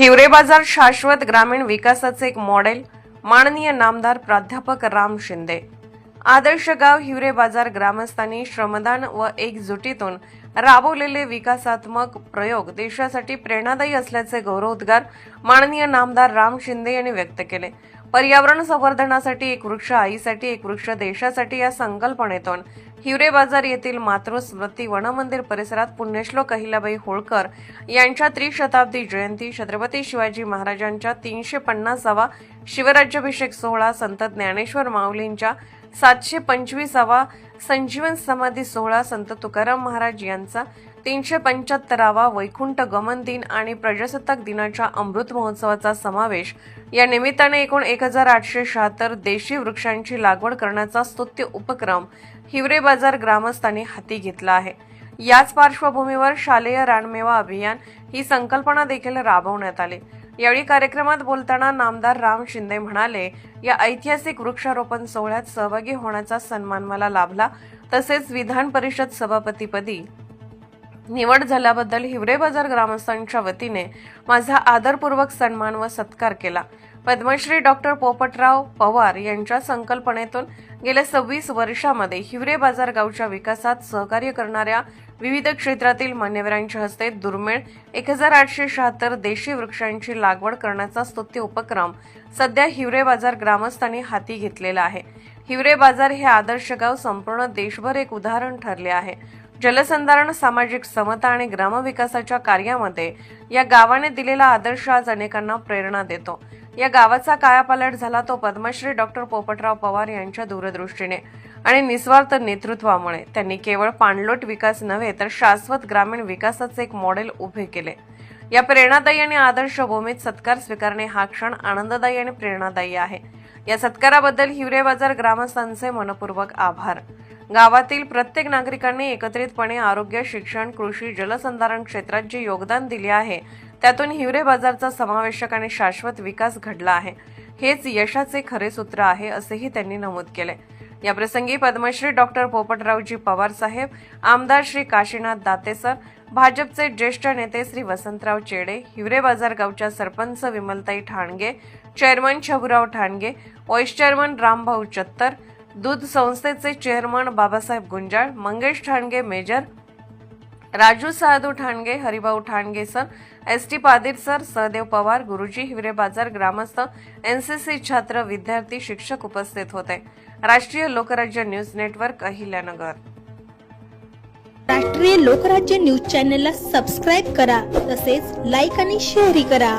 हिवरे बाजार शाश्वत ग्रामीण विकासाचे एक मॉडेल माननीय नामदार प्राध्यापक राम शिंदे. आदर्श गाव हिवरे बाजार ग्रामस्थांनी श्रमदान व एकजुटीतून राबवलेले विकासात्मक प्रयोग देशासाठी प्रेरणादायी असल्याचे गौरवोद्गार माननीय नामदार राम शिंदे यांनी व्यक्त केले. पर्यावरण संवर्धनासाठी एक वृक्ष आईसाठी एक वृक्ष देशासाठी या संकल्पनेतून हिवरे बाजार येथील मातृस्मृती वनमंदिर परिसरात पुण्यश्लोक अहिल्याबाई होळकर यांच्या त्रिशताब्दी जयंती छत्रपती शिवाजी महाराजांच्या तीनशे पन्नासावा शिवराज्याभिषेक सोहळा संत ज्ञानेश्वर माऊलींच्या सातशे पंचवीसावा संजीवन समाधी सोहळा संत तुकाराम महाराज यांचा. तीनशे पंच्याहत्तरावा वैकुंठ गमन दिन आणि प्रजासत्ताक दिनाच्या अमृत महोत्सवाचा समावेश. या निमित्ताने एकूण एक हजार आठशे शहात्तर देशी वृक्षांची लागवड करण्याचा स्तुत्य उपक्रम हिवरे बाजार ग्रामस्थांनी हाती घेतला आहे. याच पार्श्वभूमीवर शालेय रानमेवा अभियान ही संकल्पना देखील राबवण्यात आली. यावेळी कार्यक्रमात बोलताना नामदार राम शिंदे म्हणाले या ऐतिहासिक वृक्षारोपण सोहळ्यात सहभागी होण्याचा सन्मान मला लाभला. तसेच विधान परिषद सभापतीपदी निवड झाल्याबद्दल हिवरे बाजार ग्रामस्थांच्या वतीने माझा आदरपूर्वक सन्मान व सत्कार केला. पद्मश्री डॉक्टर पोपटराव पवार यांच्या संकल्पनेतून गेल्या सव्वीस वर्षामध्ये हिवरे बाजार गावच्या विकासात सहकार्य करणाऱ्या विविध क्षेत्रातील मान्यवरांच्या हस्ते दुर्मिळ एक हजार आठशे शहात्तर देशी वृक्षांची लागवड करण्याचा स्तुत्य उपक्रम सध्या हिवरे बाजार ग्रामस्थांनी हाती घेतलेला आहे. हिवरे बाजार हे आदर्श गाव संपूर्ण देशभर एक उदाहरण ठरले आहे. जलसंधारण सामाजिक समता आणि ग्रामविकासाच्या कार्यामध्ये या गावाने दिलेला आदर्श आज अनेकांना प्रेरणा देतो. या गावाचा कायापालट झाला तो पद्मश्री डॉक्टर पोपटराव पवार यांच्या दूरदृष्टीने आणि निस्वार्थ नेतृत्वामुळे. त्यांनी केवळ पाणलोट विकास नव्हे तर शाश्वत ग्रामीण विकासाचे एक मॉडेल उभे केले. या प्रेरणादायी आणि आदर्श भूमीत सत्कार स्वीकारणे हा क्षण आनंददायी आणि प्रेरणादायी आहे. या सत्काराबद्दल हिवरे बाजार ग्रामस्थांचे मनपूर्वक आभार. गावातील प्रत्येक नागरिकांनी एकत्रितपणे आरोग्य शिक्षण कृषी जलसंधारण क्षेत्रात जे योगदान दिले आहे त्यातून हिवरे बाजारचा समावेशक आणि शाश्वत विकास घडला आहे. हेच यशाचे खरे सूत्र आहे असेही त्यांनी नमूद केले. या प्रसंगी पद्मश्री डॉक्टर पोपटरावजी पवार साहेब आमदार श्री काशीनाथ दातेसर भाजपचे ज्येष्ठ नेते श्री वसंतराव चेडे हिवरे बाजार गावच्या sarpanch Vimaltai Thange chairman Chhaburao Thange vice chairman Rambhau Chattar दूध संस्थेचे chairman Babasaheb Gunjal Mangesh Thange major Raju Sadhu Thange Haribhau Thange sir S T Padir sir Sahdev Pawar गुरुजी हिवरे बाजार ग्रामस्थ एनसीसी छात्र विद्यार्थी शिक्षक उपस्थित होते. राष्ट्रीय लोकराज्य न्यूज नेटवर्क अहिल्यानगर. राष्ट्रीय लोकराज्य न्यूज चॅनलला सबस्क्राईब करा तसेच लाईक आणि शेअरही करा.